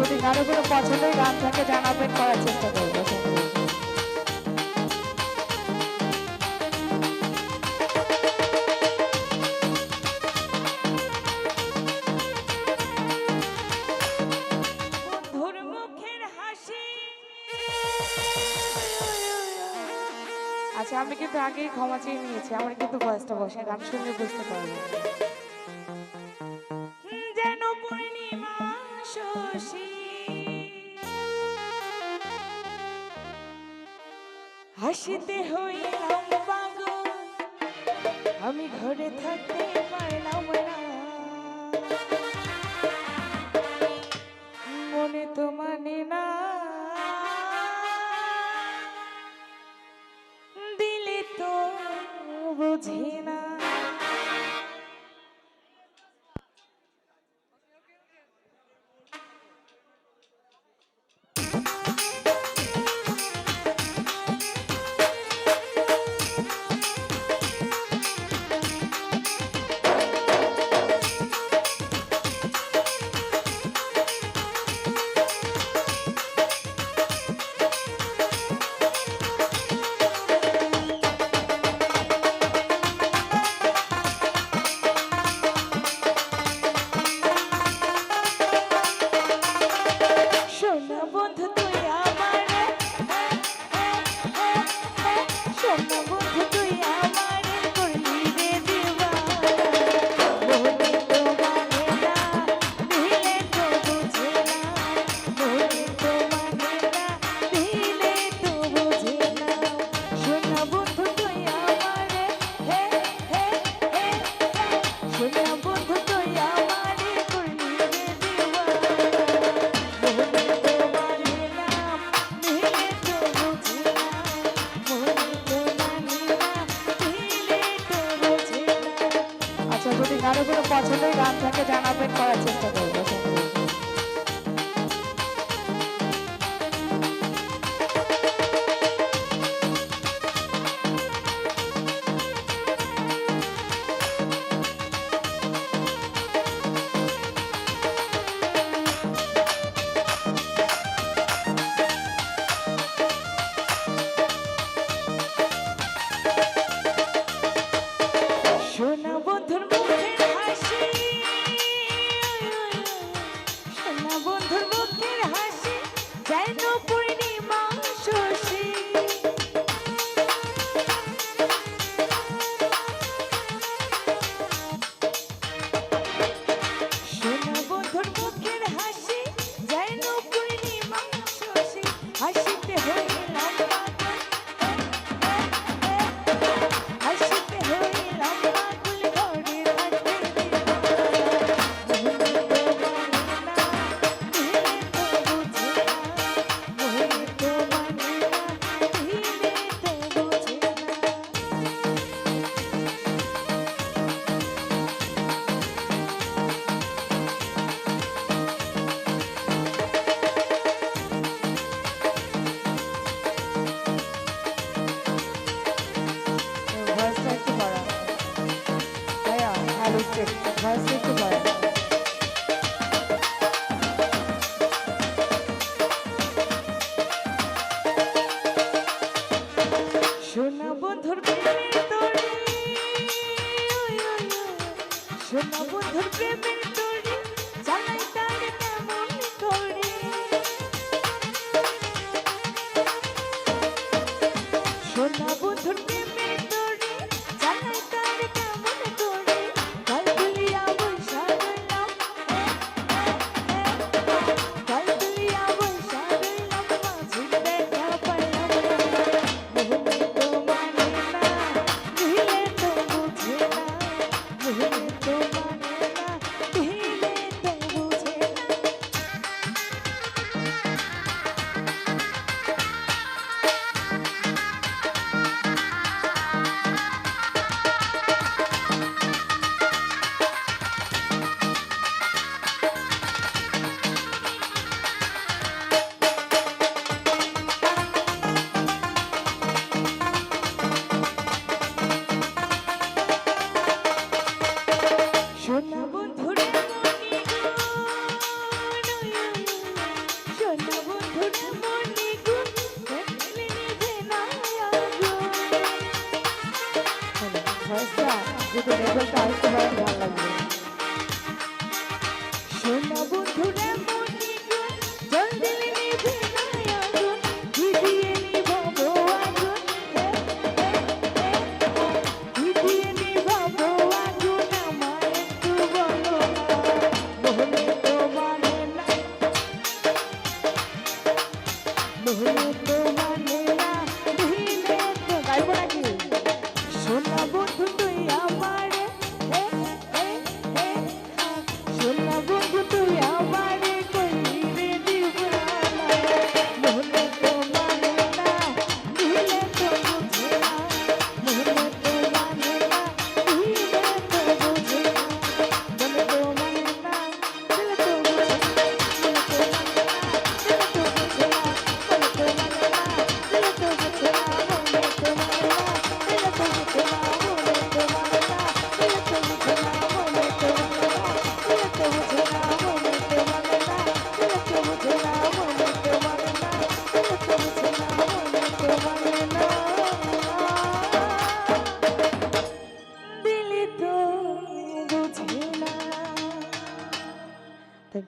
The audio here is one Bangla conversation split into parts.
যদি কারও কোনো পছন্দের গান থাকে জানাবেন করার চেষ্টা করব। আচ্ছা আমি কিন্তু আগেই ক্ষমা চেয়ে নিয়েছি। আমার কিন্তু ভয়েসটা বসে গান শুনলে বুঝতে পারব। হাসিতে হইলাম আমি ঘরে থাকতে পারলাম না। মনে তো মানে না। দিলে তো বুঝি না। কোনো পছন্দের গান থাকে জানাবেন করার চেষ্টা করব শোনো বন্ধুর প্রেমের the result as to my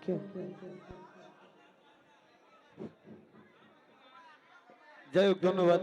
you যাই হোক ধন্যবাদ।